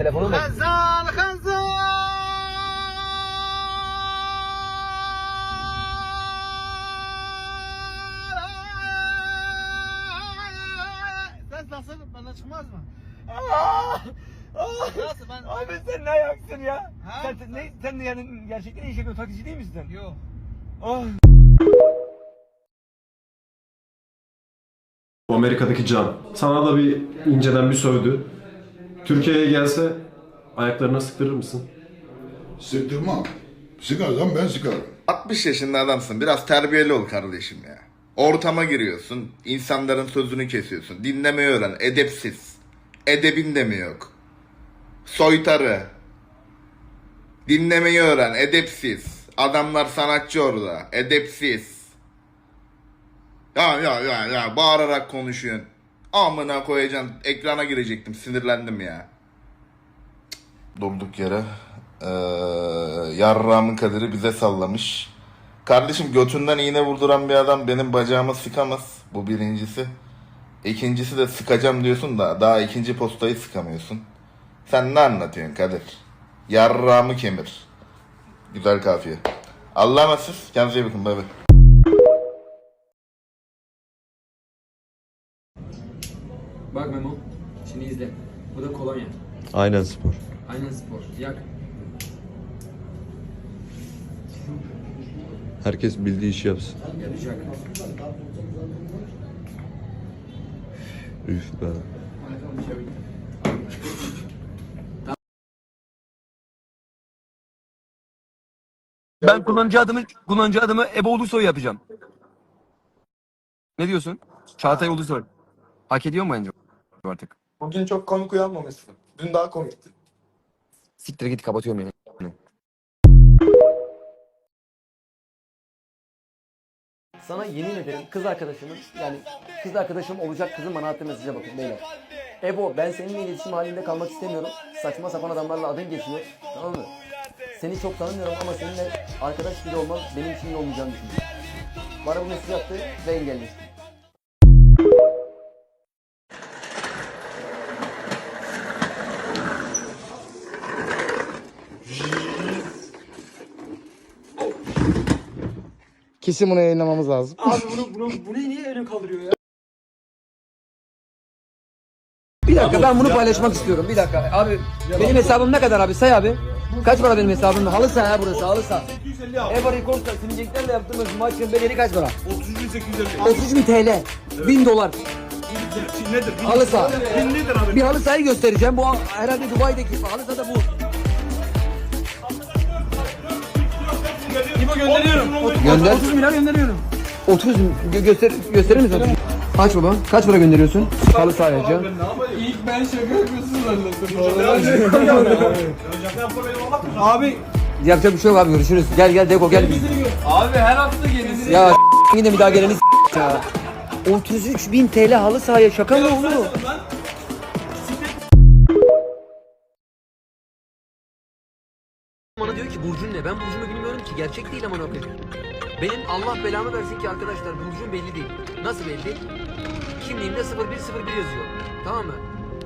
Telefonu bak. Hazal. Ses nasıl? Bana çıkmaz mı? Nasıl ben? Abi sen ne ayaksın ya? Ha? Sen, sen, ne, sen de yani gerçekten iyi şekilde taksici değil misin sen? Yok. Oh. Bu Amerika'daki Can. Sana da bir inceden bir sövdü. Türkiye'ye gelse ayaklarına sıktırır mısın? Sıktırmam. Sıkarsan ben sıkarım. 60 yaşında adamsın. Biraz terbiyeli ol kardeşim ya. Ortama giriyorsun. insanların sözünü kesiyorsun. Dinlemeyi öğren. Edepsiz. Edebin de mi yok? Soytarı. Dinlemeyi öğren. Edepsiz. Adamlar sanatçı orada. Edepsiz. Ya ya ya ya bağırarak konuşuyorsun. Amına koyacaksın. Ekrana girecektim. Sinirlendim ya. Durduk yere. Ee, yarrağımın kaderi bize sallamış. Kardeşim götünden iğne vurduran bir adam benim bacağıma sıkamaz. Bu birincisi. İkincisi de sıkacağım diyorsun da daha ikinci postayı sıkamıyorsun. Sen ne anlatıyorsun Kadir? Yarrağımı kemir. Güzel kafiye. Allah'a emanet. Kendinize iyi bakın. Bay bay. Bak Memo, şimdi izle. Bu da kolonya. Aynen spor. Aynen spor. Yak. Herkes bildiği işi yapsın. Yapacak. Üf be. Ben kullanıcı adımı kullanıcı adımı Ebo Ulusoy yapacağım. Ne diyorsun? Çağatay Ulusoy. Hak ediyor mu bence artık? Bugün çok komik uyanmamışsın. Dün daha komikti. Siktir git kapatıyorum yani. Sana yemin ederim kız arkadaşımın yani kız arkadaşım olacak kızın bana attığı mesaja bakın beyler. Ebo ben seninle iletişim halinde kalmak istemiyorum. Saçma sapan adamlarla adın geçiyor. Tamam mı? Seni çok tanımıyorum ama seninle arkadaş biri olmam benim için iyi olmayacağını düşünüyorum. Bana bu mesajı attı ve engelledim. Kesin bunu yayınlamamız lazım. Bir dakika ben bunu paylaşmak istiyorum. Bir dakika abi benim hesabım ne kadar abi say abi. Kaç para benim hesabım? Halı saha ha burası halı saha. Ever Records'ta sileceklerle yaptığımız maçın bedeli kaç para? 33 bin TL. 1000 dolar. Nedir? Halı saha. nedir abi? Bir halı sahayı göstereceğim. Bu herhalde Dubai'deki halı saha da bu. İbo gönderiyorum. Gönder. 30 milyar gönderiyorum. 30 gö- göster gösterir misin? 30? Kaç baba? Kaç para gönderiyorsun? Halı sahaya. İlk ben şaka yapıyorsun zannettim. Abi Yapacak bir şey yok abi görüşürüz. Gel gel Deko gel. Abi her hafta yenisi. Ya yine bir daha geleni s- ya. 33 bin TL halı sahaya şaka mı oğlum? Bana diyor ki Burcun ne? Ben Burcu'mu bilmiyorum ki. Gerçek değil aman koyayım. Benim Allah belamı versin ki arkadaşlar Burcum belli değil. Nasıl belli? Kimliğimde 0101 yazıyor. Tamam mı?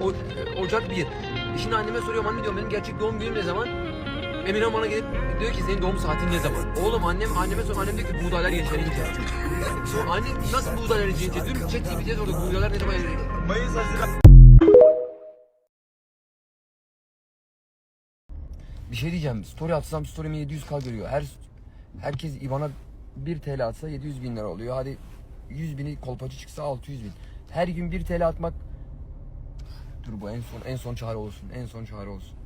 O, Ocak 1. E Şimdi anneme soruyorum anne diyorum benim gerçek doğum günüm ne zaman? Emirhan bana gelip diyor ki senin doğum saatin ne zaman? Oğlum annem anneme sor annem diyor ki buğdaylar yeşerince. Anne nasıl buğdaylar yeşerince? Dün chat GPT'ye sorduk buğdaylar ne zaman yeşerince? Bir şey diyeceğim. Story atsam story'mi 700k görüyor. Her herkes IBAN'a 1 TL atsa 700 bin lira oluyor. Hadi 100 bini kolpacı çıksa 600 bin. Her gün 1 TL atmak Dur bu en son en son çare olsun. En son çare olsun.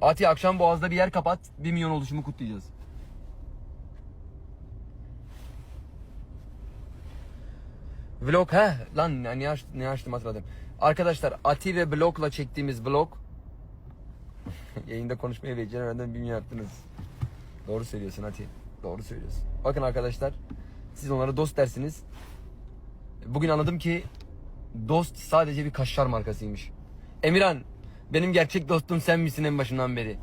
Ati akşam Boğaz'da bir yer kapat. 1 milyon oluşumu kutlayacağız. Vlog he lan ne, aç, ne açtım hatırladım. Arkadaşlar Ati ve Blok'la çektiğimiz vlog yayında konuşmayı beceremeden bir yaptınız. Doğru söylüyorsun Ati. Doğru söylüyorsun. Bakın arkadaşlar siz onlara dost dersiniz. Bugün anladım ki dost sadece bir kaşar markasıymış. Emirhan benim gerçek dostum sen misin en başından beri?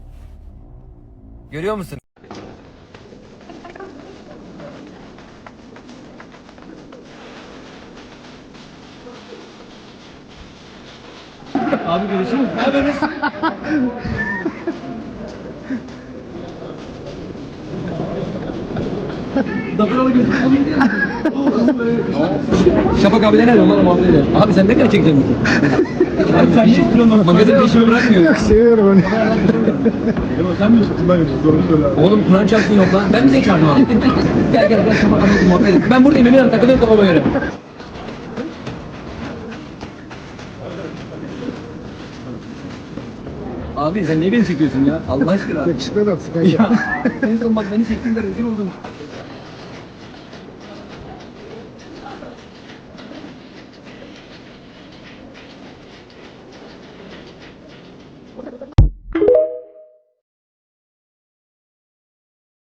Görüyor musun? Abi görüşürüz. Ne haberiniz? Dakikalı gözüküyor. Şafak abi de nerede? Onlarla muhabbet edelim. Abi sen ne kadar çekeceksin peki? Abi sen hiç magazin peşimi bırakmıyor. Seviyorum onu. Sen mi çıktın ben doğru söyle. Oğlum Kur'an çarpsın yok lan. Ben mi seni çağırdım abi? gel gel gel Şafak abi muhabbet. Ben buradayım Emin Hanım takılıyorum kafama göre. Abi sen niye beni çekiyorsun ya? Allah aşkına. Yakışıklı adam sıkan Ya en son bak beni çektin de rezil oldum.